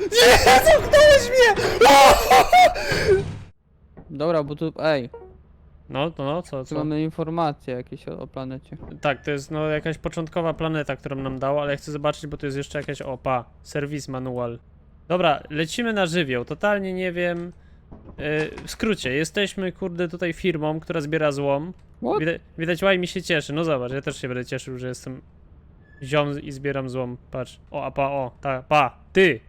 Nie, zamknąłeś mnie! Dobra, bo tu, ej, No, to no, co, tu co? mamy informacje jakieś o, o planecie. Tak, to jest no jakaś początkowa planeta, którą nam dało, ale ja chcę zobaczyć, bo to jest jeszcze jakaś opa, service manual. Dobra, lecimy na żywioł, totalnie nie wiem. Yy, w skrócie, jesteśmy kurde tutaj firmą, która zbiera złom. What? Widać, widać łaj mi się cieszy, no zobacz, ja też się będę cieszył, że jestem ziom i zbieram złom. Patrz, o, a pa, o, ta, pa, ty!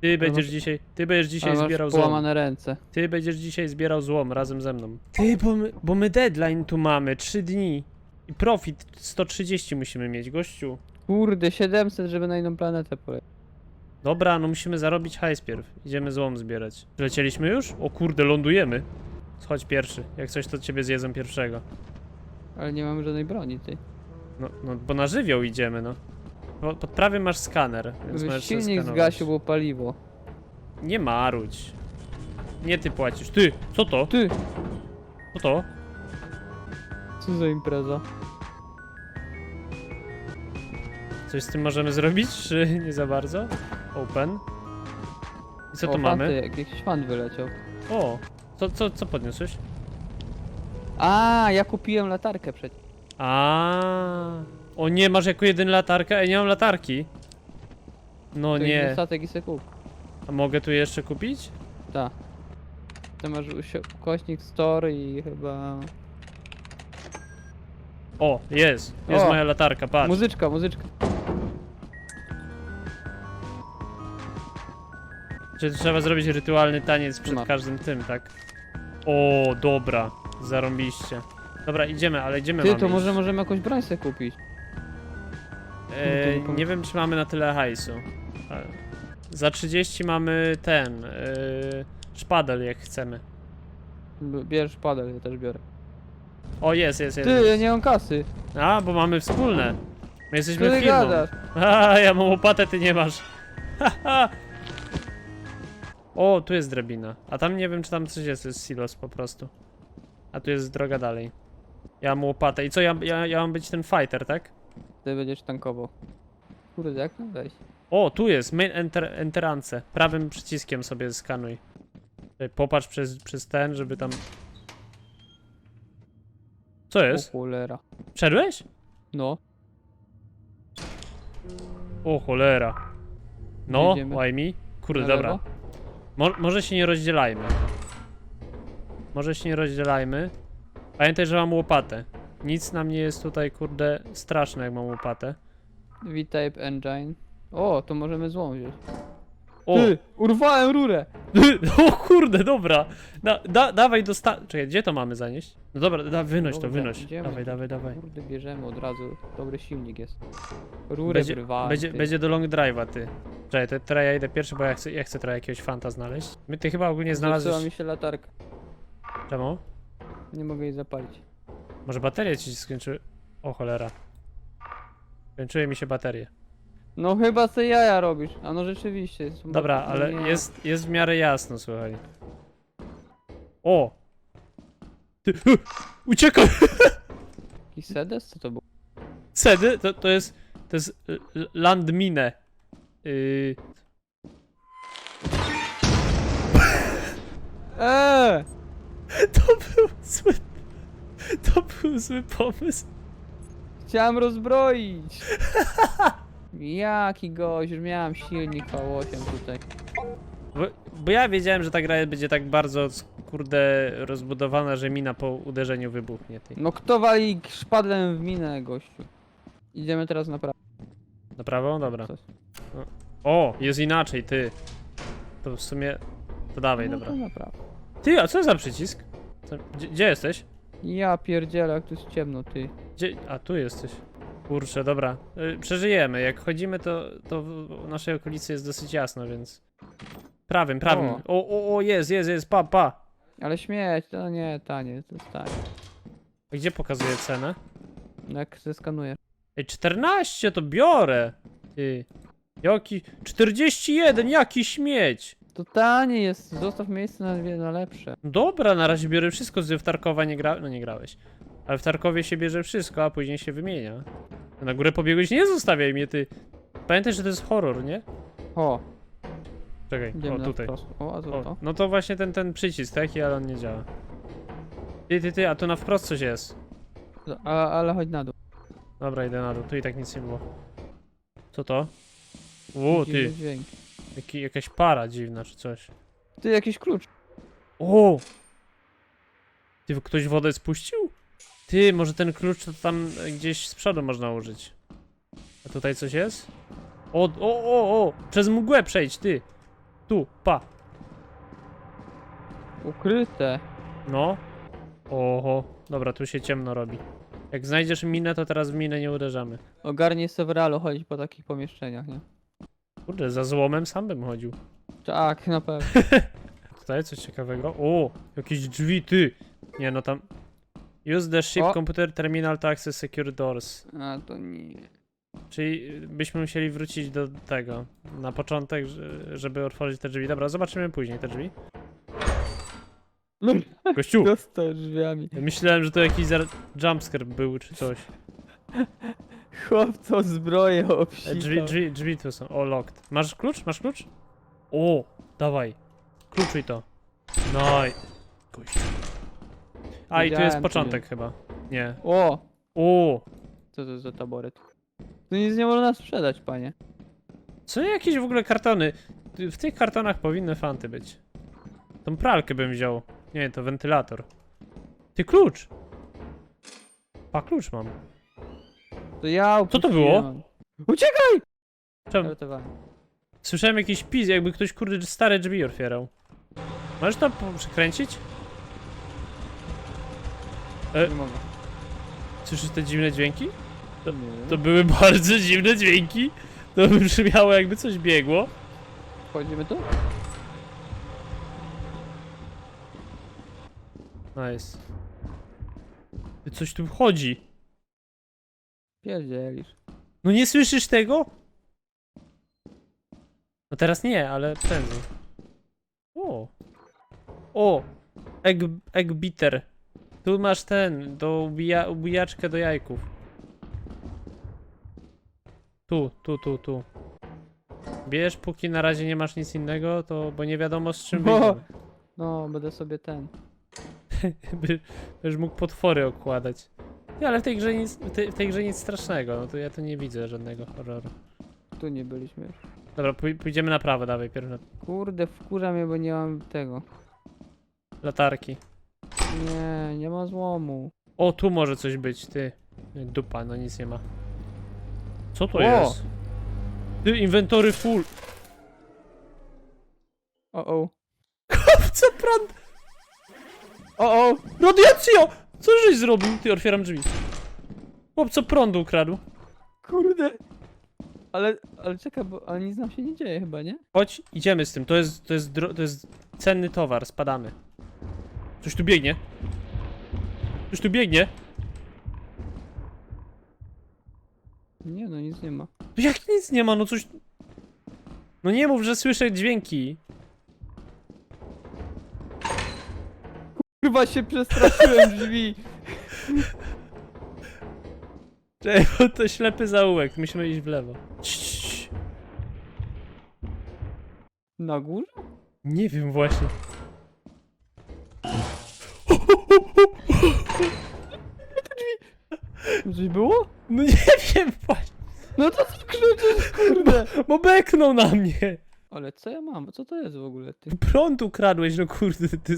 Ty będziesz dzisiaj, ty będziesz dzisiaj Ale zbierał masz złom. połamane ręce. Ty będziesz dzisiaj zbierał złom razem ze mną. Ty, bo my, bo my deadline tu mamy, 3 dni. I profit 130 musimy mieć, gościu. Kurde, 700, żeby na inną planetę polecieć. Dobra, no musimy zarobić hajs pierw. Idziemy złom zbierać. Lecieliśmy już? O kurde, lądujemy. Chodź pierwszy. Jak coś, to ciebie zjedzą pierwszego. Ale nie mamy żadnej broni, ty. No, no bo na żywioł idziemy, no. Po- Pod prawym masz skaner, więc Żeby możesz silnik skanować. zgasił, było paliwo. Nie marudź. Nie ty płacisz. Ty, co to? Ty, Co to? co za impreza? Coś z tym możemy zrobić, czy nie za bardzo? Open. I co tu mamy? Fanty, jakiś fan wyleciał. O, co, co, co podniosłeś? A, ja kupiłem latarkę przecież. A, O nie, masz jako jeden latarkę? Ej, nie mam latarki. No To nie. Statek i se kup. A mogę tu jeszcze kupić? Tak. To masz usio- kośnik store i chyba... O, jest. Jest O! moja latarka, patrz. Muzyczka, muzyczka. Czy trzeba zrobić rytualny taniec przed Ma. każdym tym, tak? O, dobra. Zarąbiście. Dobra, idziemy, ale idziemy Ty, mamy to może możemy jakąś broń sobie kupić. E, to nie wiem, czy mamy na tyle hajsu. Ale Za 30 mamy ten. E, szpadel, jak chcemy. B- Bierz padel, ja też biorę. O, jest, jest, jest. Ty, ja nie mam kasy. A, bo mamy wspólne. My Co jesteśmy ty firmą. gadasz? A, ja mam łopatę, ty nie masz. O, tu jest drabina. A tam nie wiem, czy tam coś jest, to jest silos po prostu. A tu jest droga dalej. Ja mam łopatę. I co, ja, ja, ja mam być ten fighter, tak? Ty będziesz tankował. Kurde, jak tam wejść? O, tu jest, main enter, enterance. Prawym przyciskiem sobie skanuj. Popatrz przez, przez ten, żeby tam... Co O jest? cholera. Wszedłeś? No, O cholera. No, Jedziemy. why me? Kurde, na dobra. lewo. Mo może się nie rozdzielajmy. Może się nie rozdzielajmy. Pamiętaj, że mam łopatę. Nic nam nie jest tutaj, kurde, straszne, jak mam łopatę. V-Type Engine. O, to możemy złą wziąć. O! Ty, urwałem rurę! o kurde, dobra! Da, da, dawaj do sta... Czekaj, gdzie to mamy zanieść? No dobra, da, wynoś to, wynoś. idziemy. Dawaj, dawaj, dawaj. Kurde, bierzemy od razu. Dobry silnik jest. Rurę Będzie, wyrwałem. będzie, ty. będzie do long drive'a, ty. Czekaj, to teraz ja idę pierwszy, bo ja chcę, ja chcę trochę jakiegoś fanta znaleźć. My, ty chyba ogólnie Zepsuła znalazłeś... mi się latarka. Czemu? Nie mogę jej zapalić. Może baterie ci się skończyły? O cholera. Skończyły mi się baterie. No chyba se jaja robisz. A no rzeczywiście. są Dobra, bardzo- ale nie. jest, jest w miarę jasno, słuchaj. O! Ty, uciekaj! Jakiś sedes? Co to było? Sedy, to, to jest, to jest y, y, landmine. Yy, Eee! To był zły, to był zły pomysł. Chciałem rozbroić! Jaki gość, już miałem silnik V8 tutaj. Bo, bo ja wiedziałem, że ta gra będzie tak bardzo, kurde, rozbudowana, że mina po uderzeniu wybuchnie. Tej. No kto wali szpadlem w minę, gościu? Idziemy teraz na prawo. Na prawo? Dobra. Coś. O, jest inaczej, ty. To w sumie... To dawaj, No dobra. to na prawo. Ty, a co za przycisk? Co, gdzie, gdzie jesteś? Ja pierdzielę, jak tu jest ciemno, ty. Gdzie? A, tu jesteś. Kurczę, dobra. Y, przeżyjemy. Jak chodzimy, to, to w naszej okolicy jest dosyć jasno, więc... Prawym, prawym. O. O, o, o, jest, jest, jest, pa, pa. Ale śmieć, to nie, tanie, to jest tanie. A Gdzie pokazuje cenę? No Jak zeskanuję. Ej, 14 to biorę. Ty. Jaki... 41, jaki śmieć. To tanie jest, zostaw miejsce na, na lepsze. Dobra, na razie biorę wszystko, z w Tarkowa nie gra... No nie grałeś. Ale w Tarkowie się bierze wszystko, a później się wymienia. Na górę pobiegłeś, nie zostawiaj mnie, ty. Pamiętaj, że to jest horror, nie? O, Czekaj, idziemy o na tutaj. wprost. O, a co O, to? no to właśnie ten, ten przycisk taki, ale on nie działa. Ty, ty, ty, a tu na wprost coś jest. A, ale chodź na dół. Dobra, idę na dół, tu i tak nic nie było. Co to? O, Dziwny ty, dźwięk. Jaki, jakaś para dziwna czy coś. Ty, jakiś klucz. O! Ty, ktoś wodę spuścił? Ty, może ten klucz to tam gdzieś z przodu można użyć. A tutaj coś jest? O, o, o, o! Przez mgłę przejdź, ty! Tu, pa! Ukryte. No. Oho. Dobra, tu się ciemno robi. Jak znajdziesz minę, to teraz w minę nie uderzamy. Ogarnij sobie w realu chodzić po takich pomieszczeniach, nie? Kurde, za złomem sam bym chodził. Tak, na pewno. Tutaj coś ciekawego. O, jakieś drzwi, ty! Nie, no tam... Use the ship O. computer terminal to access secure doors. A to nie. Czyli y, byśmy musieli wrócić do tego, na początek, że- żeby otworzyć te drzwi. Dobra, zobaczymy później te drzwi. No, Gościu! dostał drzwiami. Myślałem, że to jakiś zar- jumpscare był, czy coś. Chłopco zbroję E, obsikał. drzwi, drzwi, drzwi tu są. O, locked. Masz klucz? Masz klucz? O, dawaj. Kluczuj to. No i... A, i tu jest początek chyba. Nie. O! O, Co to za taboret? Tu nic nie można sprzedać, panie. co jakieś w ogóle kartony? W tych kartonach powinny fanty być. Tą pralkę bym wziął. Nie, to wentylator. Ty klucz! A klucz mam. To ja Co to było? Uciekaj! Czemu? Słyszałem jakiś pis, jakby ktoś kurde stare drzwi otwierał. Możesz to po- przykręcić? E. Nie mogę. Słyszysz te dziwne dźwięki? To- Nie. To były bardzo dziwne dźwięki. To brzmiało jakby coś biegło. Wchodzimy tu? Nice. Coś tu wchodzi. Pierdzielisz. No nie słyszysz tego? No teraz nie, ale prędzej. O. O. Egg, egg bitter. Tu masz ten, do ubija, ubijaczkę do jajków. Tu, tu, tu, tu. Bierz, póki na razie nie masz nic innego, to bo nie wiadomo z czym O! wyjdziemy. No, będę sobie ten. By- Będziesz mógł potwory okładać. Nie, ale w tej grze nic, w tej, w tej grze nic strasznego, no to ja tu nie widzę żadnego horroru. Tu nie byliśmy już. Dobra, pój- pójdziemy na prawo, dawaj, pierw na Kurde, wkurza mnie, bo nie mam tego. latarki. Nie, nie ma złomu. O, tu może coś być, ty. Dupa, no nic nie ma. Co to O! jest? Ty, inwentory full. O, o. Co prąd? O, o! Radiacja! Co żeś zrobił? Ty, otwieram drzwi. Chłopco prądu ukradł. Kurde. Ale, ale czekaj, bo ale nic nam się nie dzieje chyba, nie? Chodź, idziemy z tym. To jest, to jest, dro- to jest cenny towar, spadamy. Coś tu biegnie. Coś tu biegnie. Nie no, nic nie ma. No Jak nic nie ma, no coś... No nie mów, że słyszę dźwięki. Chyba się przestraszyłem drzwi. Czekaj, bo to ślepy zaułek, musimy iść w lewo. Na górze? Nie wiem właśnie. Coś było? No nie wiem właśnie, No to co krzyczysz, kurde? bo beknął na mnie. Ale co ja mam? Co to jest w ogóle, ty? Prąd ukradłeś, no kurde, ty...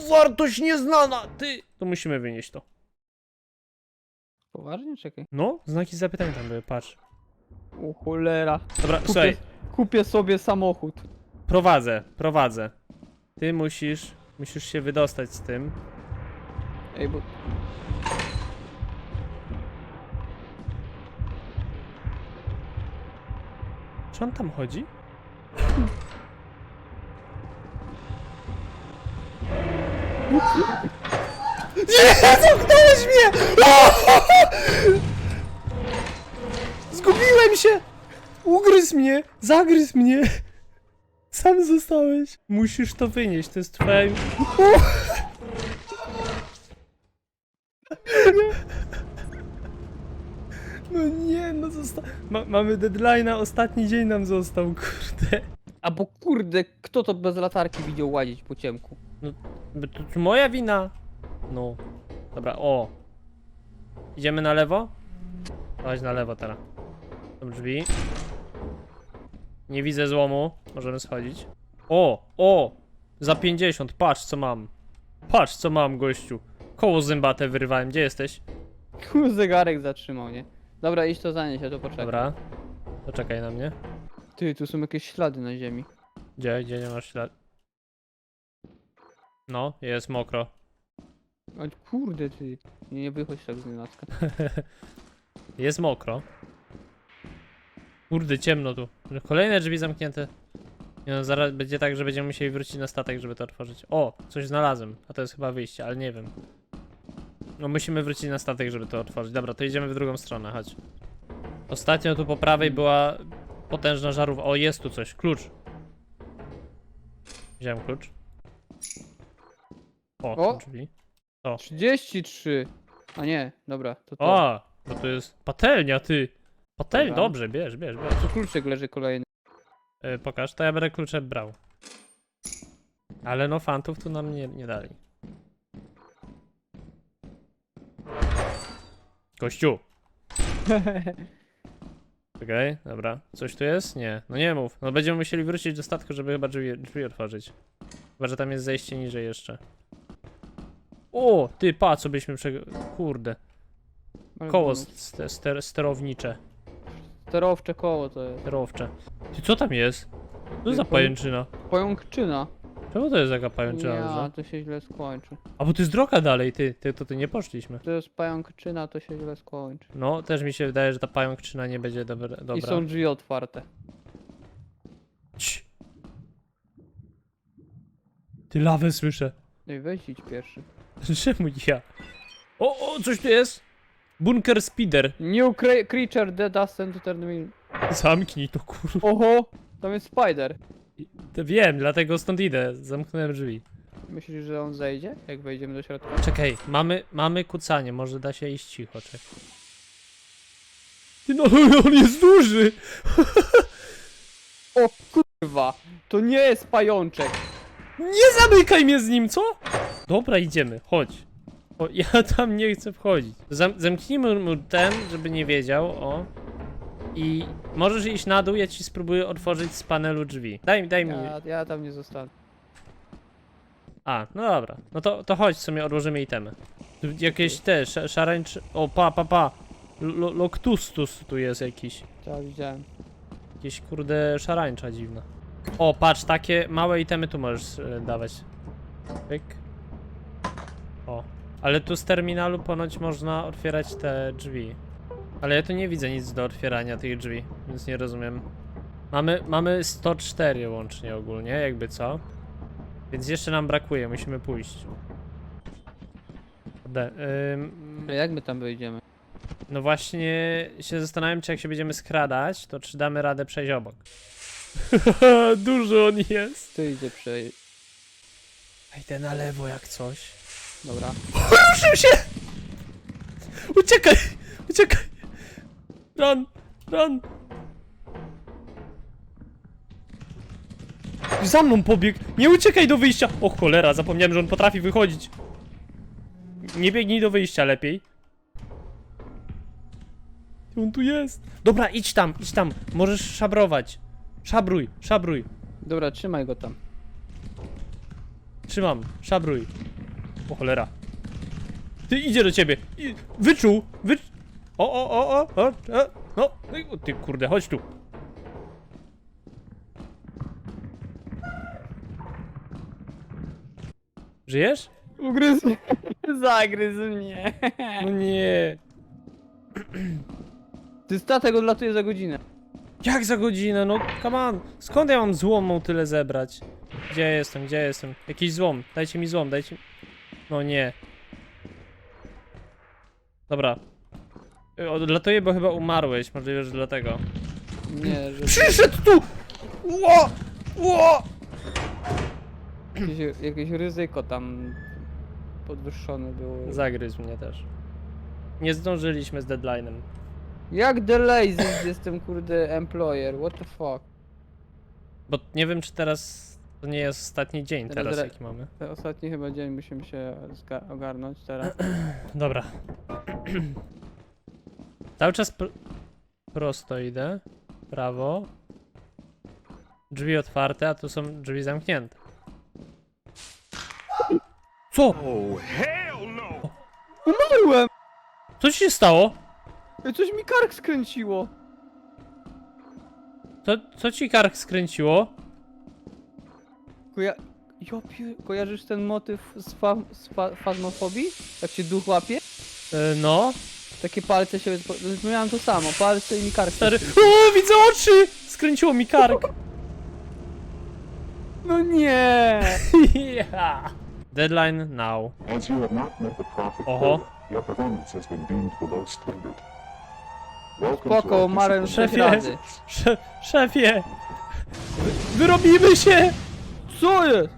wartość nieznana, ty! To musimy wynieść to. Poważnie? Czekaj. No, znaki zapytania tam były, patrz. O cholera. Dobra, Kupię, słuchaj, kupię sobie samochód. prowadzę, prowadzę. Ty musisz, musisz się wydostać z tym. Ej, bo... Czy on tam chodzi? Nie! Zamknąłeś mnie! Zgubiłem się! Ugryzł mnie! Zagryzł mnie! Sam zostałeś. Musisz to wynieść, to jest twoja... No nie, no zosta... Ma, mamy deadline'a, ostatni dzień nam został, kurde. A bo kurde, kto to bez latarki widział łazić po ciemku? By To, to moja wina. No. Dobra, o. Idziemy na lewo? Chodź na lewo teraz. Są drzwi. Nie widzę złomu. Możemy schodzić. O, o! Za 50, patrz co mam. Patrz co mam, gościu. Koło zębate wyrywałem. Gdzie jesteś? Kur, zegarek zatrzymał, nie? Dobra, idź to zanieść, ja to poczekam. Dobra. Poczekaj na mnie. Ty, tu są jakieś ślady na ziemi. Gdzie, gdzie nie masz ślad? No, jest mokro. O kurde, ty. Nie, nie wychodź tak z nienacka. Jest mokro. Kurde, ciemno tu. Kolejne drzwi zamknięte. Nie no, zaraz będzie tak, że będziemy musieli wrócić na statek, żeby to otworzyć. O, coś znalazłem. A to jest chyba wyjście, ale nie wiem. No musimy wrócić na statek, żeby to otworzyć. Dobra, to idziemy w drugą stronę, chodź. Ostatnio tu po prawej była potężna żarówka. O, jest tu coś. Klucz. Wziąłem klucz. O, O! o. drzwi. 33! A nie, dobra, to to. O, bo to jest patelnia, ty. Patelnia, Dobra. dobrze, bierz, bierz, bierz. Tu kluczyk leży kolejny. E, pokaż, to ja będę klucze brał. Ale no fantów tu nam nie, nie dali. Kościół. Czekaj, dobra. Coś tu jest? Nie. No nie mów. No będziemy musieli wrócić do statku, żeby chyba drzwi, drzwi otworzyć. Chyba, że tam jest zejście niżej jeszcze. O, ty, pa, co byśmy prze... Kurde. Koło no, st ster sterownicze. Sterowcze koło to jest. Sterowcze. Ty, co tam jest? Co Ty, za pajęczyna? Pająkczyna. Czemu to jest taka pajęczyna? Nie, duża? to się źle skończy. A bo to jest droga dalej, ty, ty to ty nie poszliśmy. To jest pająkczyna, to się źle skończy. No, też mi się wydaje, że ta pająkczyna nie będzie dobra. dobra. I są drzwi otwarte. Cii. Ty lawę słyszę. No i weź idź pierwszy. Czemu ja? O, o, coś tu jest! Bunker Speeder. New cre creature dead ascent termin. Zamknij to kurwa. Oho! Tam jest spider. To wiem, dlatego stąd idę. Zamknąłem drzwi. Myślisz, że on zejdzie, jak wejdziemy do środka? Czekaj, mamy, mamy kucanie, może da się iść cicho, czekaj. Ty no, on jest duży! O kurwa! To nie jest pajączek! Nie zamykaj mnie z nim, co? Dobra, idziemy, chodź. O, ja tam nie chcę wchodzić. Zam zamknijmy mu ten, żeby nie wiedział, o. I możesz iść na dół, ja ci spróbuję otworzyć z panelu drzwi. Daj mi, daj mi. Ja, ja tam nie zostanę. A, no dobra. No to, to chodź, sobie odłożymy itemy. Tu jakieś te, sz szarańczy... O, pa, pa, pa. Lo- Loctustus tu jest jakiś. Ja widziałem. Jakieś kurde szarańcza dziwna. O, patrz, takie małe itemy tu możesz e, dawać. Pyk. O. Ale tu z terminalu ponoć można otwierać te drzwi. Ale ja tu nie widzę nic do otwierania tych drzwi, więc nie rozumiem. Mamy, mamy 104 łącznie ogólnie, jakby co. Więc jeszcze nam brakuje, musimy pójść. Kurde, ym, Ale jak my tam wejdziemy? no właśnie się zastanawiam, czy jak się będziemy skradać, to czy damy radę przejść obok. Dużo on jest. Ty idzie przejść. Idę na lewo jak coś. Dobra. Ruszył się! Uciekaj! Uciekaj! Run! Run! Za mną pobiegł! Nie uciekaj do wyjścia! O cholera, zapomniałem, że on potrafi wychodzić. Nie biegnij do wyjścia lepiej. On tu jest. Dobra, idź tam, idź tam. Możesz szabrować. Szabruj, szabruj. Dobra, trzymaj go tam. Trzymam, szabruj. O cholera. Ty idzie do ciebie. I, wyczuł, wy... O, o, o, o, o, o, no. no, Ty kurde, chodź tu. Żyjesz? Ugryzł mnie. Zagryzł mnie. No nie. Ty statek odlatuje za godzinę. Jak za godzinę, no come on. Skąd ja mam złomą tyle zebrać? Gdzie ja jestem, gdzie ja jestem? Jakiś złom, dajcie mi złom, dajcie... No nie. Dobra. Y, Odlatuję, bo chyba umarłeś, możliwe, że dlatego. Nie, że Przyszedł tu! Ło! Ło! jakieś, jakieś ryzyko tam podwyższone było. Zagryzł mnie też. Nie zdążyliśmy z deadline'em. Jak the lazy jestem kurde employer, what the fuck. Bo nie wiem, czy teraz to nie jest ostatni dzień Teraz teraz, re- jaki mamy. Ten ostatni chyba dzień musimy się zga- ogarnąć teraz. Dobra. Cały czas pr prosto idę. Prawo. Drzwi otwarte, a tu są drzwi zamknięte. Co? Oh, hell no! Umarłem! Co ci się stało? Ej, Coś mi kark skręciło. Co, co ci kark skręciło? Koja... Ja pier... Kojarzysz ten motyw z, fa... z fa... fazmofobii? Jak cię duch łapie? E, no. Takie palce się... Miałem to samo, palce i mi kark Stary. O, widzę oczy! Skręciło mi kark. No nie! ja. Deadline now. As you have not met the profit quota, your performance has been deemed below standard. Spoko, umarłem sześć Szefie. razy. Sze szefie! Wy- Wyrobimy się! Co jest?